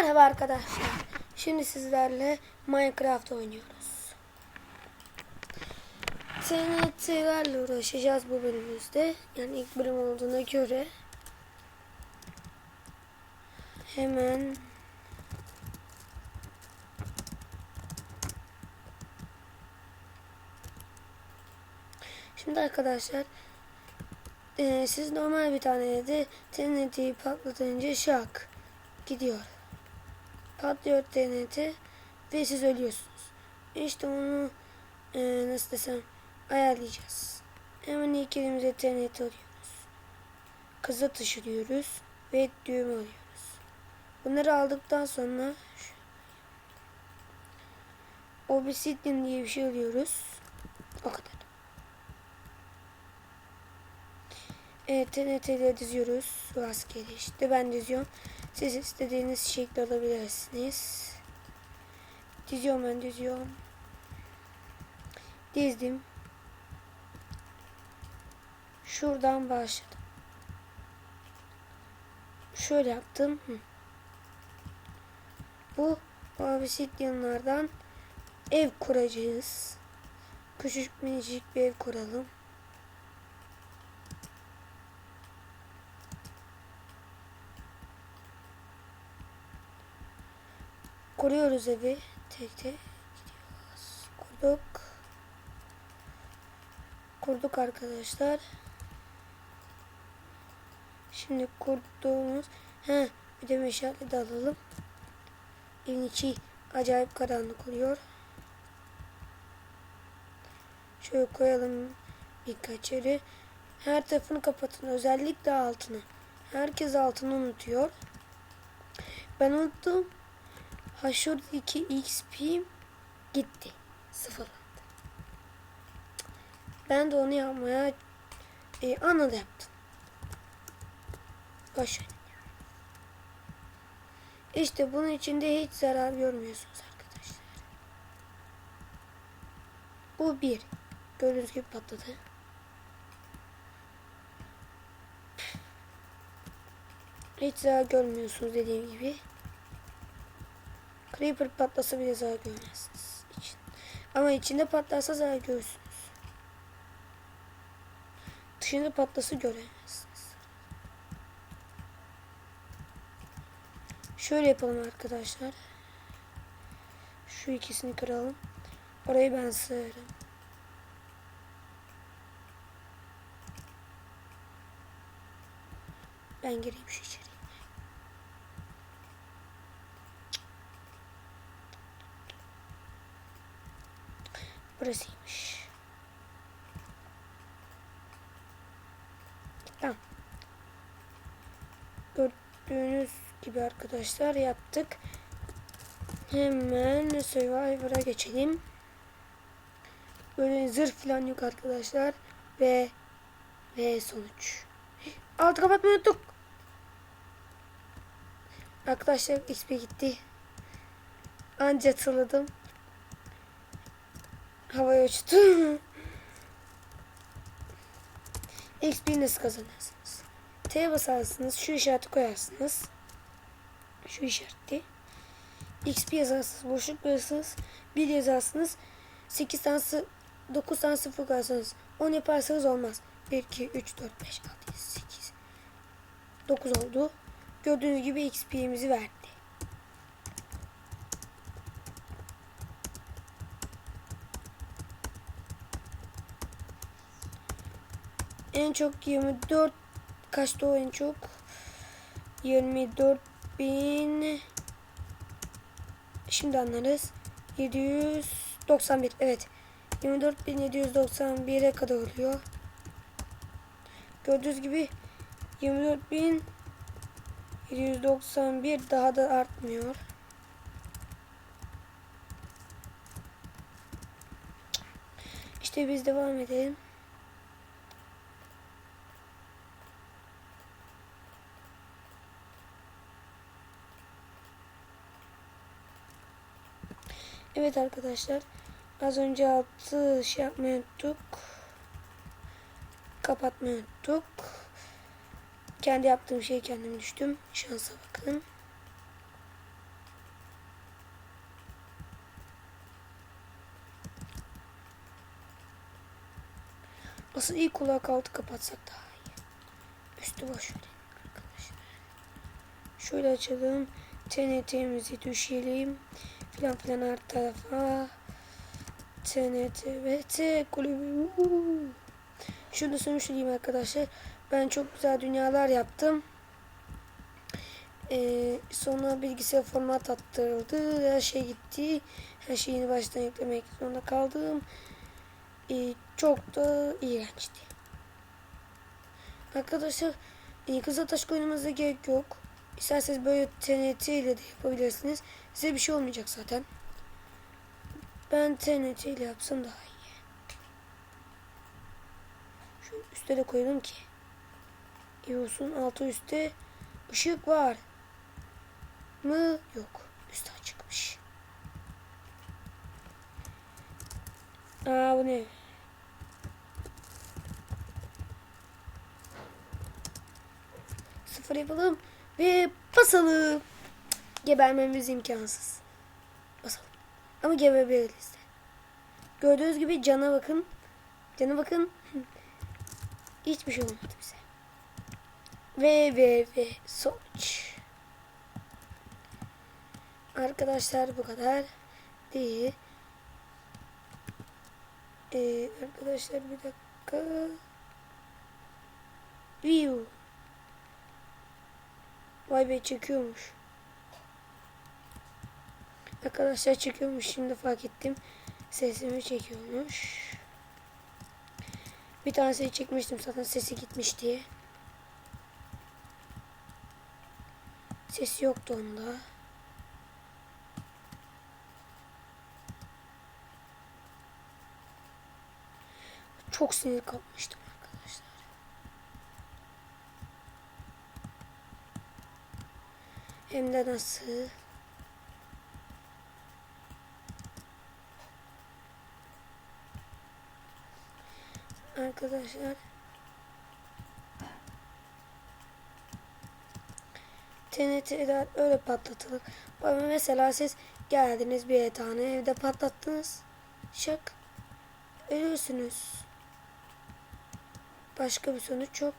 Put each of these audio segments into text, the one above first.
Merhaba arkadaşlar. Şimdi sizlerle Minecraft oynuyoruz. TNT'lerle uğraşacağız bu bölümümüzde. Yani ilk bölüm olduğuna göre. Hemen Şimdi arkadaşlar eee, siz normal bir tane de TNT'yi patlatınca şak gidiyor. Patlıyor TNT ve siz ölüyorsunuz. İşte onu eee, nasıl desem ayarlayacağız. Hemen ilk elimize TNT alıyoruz. Kıza taşıyoruz ve düğüm alıyoruz. Bunları aldıktan sonra Obsidian diye bir şey alıyoruz. O kadar. Evet TNT'leri diziyoruz. Rastgele işte ben diziyorum. Siz istediğiniz şekli alabilirsiniz. Diziyorum ben diziyorum. Dizdim. Şuradan başladım. Şöyle yaptım. Hı. Bu obsidyanlardan ev kuracağız. Küçük minicik bir ev kuralım. Kuruyoruz evi. Tek tek gidiyoruz. Kurduk. Kurduk arkadaşlar. Şimdi kurduğumuz he bir de meşale de alalım. Evin içi acayip karanlık oluyor. Şöyle koyalım birkaç yeri. Her tarafını kapatın. Özellikle altını. Herkes altını unutuyor. Ben unuttum. Ha şuradaki XP'm gitti. Sıfırlandı. Ben de onu yapmaya e, anında yaptım. Boş. İşte bunun içinde hiç zarar görmüyorsunuz arkadaşlar. Bu bir. Gördüğünüz gibi patladı. Hiç zarar görmüyorsunuz dediğim gibi. Creeper patlasa bile zarar görmezsiniz. İçin. Ama içinde patlarsa zarar görürsünüz. Dışında patlası göremezsiniz. Şöyle yapalım arkadaşlar. Şu ikisini kıralım. Orayı ben sığarım. Ben gireyim şu içeri. Burasıymış. Tamam. Gördüğünüz gibi arkadaşlar yaptık. Hemen Survivor'a geçelim. Böyle zırh falan yok arkadaşlar. Ve ve sonuç. Altı kapatmayı unuttuk. Arkadaşlar XP gitti. Anca hatırladım. Havaya uçtu. XP nasıl kazanırsınız? T'ye basarsınız. Şu işareti koyarsınız. Şu işareti. XP yazarsınız. Boşluk bırakırsınız. 1 yazarsınız. 8 tane 9 tane 0 koyarsanız 10 yaparsanız olmaz. 1, 2, 3, 4, 5, 6, 7, 8 9 oldu. Gördüğünüz gibi XP'mizi verdi. En çok 24 kaçtı o en çok? 24 bin Şimdi anlarız. 791 evet. 24.791'e kadar oluyor. Gördüğünüz gibi 24.791 daha da artmıyor. İşte biz devam edelim. Evet arkadaşlar. Az önce altı şey yapmayı unuttuk. Kapatmayı unuttuk. Kendi yaptığım şeyi kendim düştüm. Şansa bakın. Asıl iyi kulak altı kapatsak daha iyi. Üstü boş arkadaşlar. Şöyle açalım. TNT'mizi düşelim. Filan her tarafa. TNT ve T kulübü. Şunu da söylemiştim arkadaşlar. Ben çok güzel dünyalar yaptım. Ee, sonra bilgisayar format attırıldı. Her şey gitti. Her şeyini baştan yüklemek zorunda kaldım. Ee, çok da iğrençti. Arkadaşlar e, Kızıltaş oynamanıza gerek yok. İsterseniz böyle TNT ile de yapabilirsiniz. Size bir şey olmayacak zaten. Ben TNT ile yapsam daha iyi. Şu üstte de koyalım ki. İyi olsun. Altı üstte ışık var mı? Yok. Üstü açıkmış. Aa bu ne? Sıfır yapalım ve basalım. Gebermemiz imkansız. Basalım. Ama geberebiliriz de. Gördüğünüz gibi cana bakın. Cana bakın. Hiçbir şey olmadı bize. Ve ve ve sonuç. Arkadaşlar bu kadar değil. Ee, arkadaşlar bir dakika. View. Vay be çekiyormuş. Arkadaşlar çekiyormuş şimdi fark ettim. Sesimi çekiyormuş. Bir tanesini çekmiştim zaten sesi gitmiş diye. Sesi yoktu onda. Çok sinir kapmıştım arkadaşlar. Hem de nasıl? Arkadaşlar TNT'den öyle patlatılır. Ama mesela siz geldiniz bir tane evde patlattınız. Şak. Ölüyorsunuz. Başka bir sonuç yok.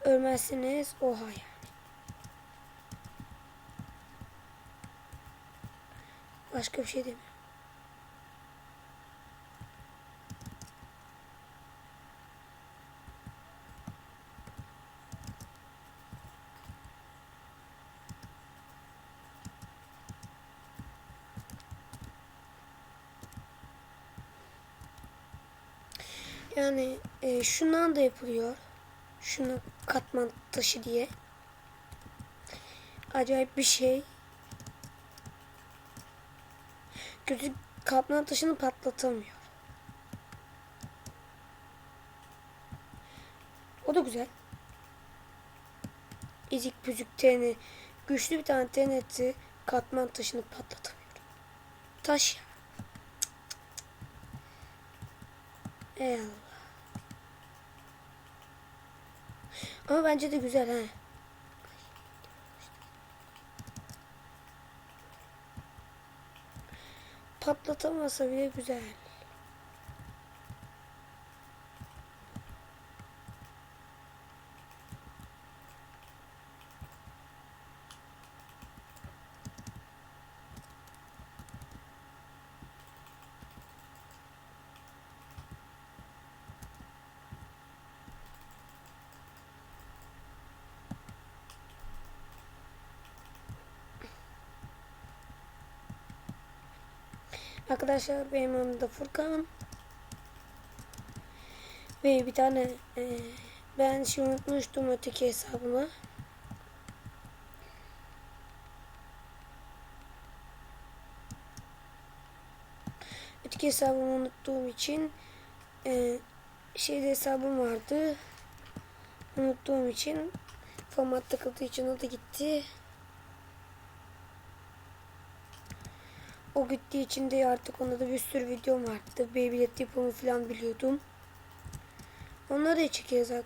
Ölmezsiniz. Oha yani. Başka bir şey demiyorum. Yani e, şundan da yapılıyor. Şunu katman taşı diye. Acayip bir şey. Kötü katman taşını patlatamıyor. O da güzel. Ezik büzük teni. Güçlü bir tane teneti katman taşını patlatamıyor. Taş ya. Eyvallah. Ama bence de güzel ha. Patlatamasa bile güzel. Arkadaşlar benim adım da Furkan. Ve bir tane e, ben şey unutmuştum öteki hesabımı. Öteki hesabımı unuttuğum için e, şeyde hesabım vardı. Unuttuğum için format takıldığı için o da gitti. O gittiği için de artık onda da bir sürü videom vardı. Beyblade yapımı falan biliyordum. Onları da arkadaşlar.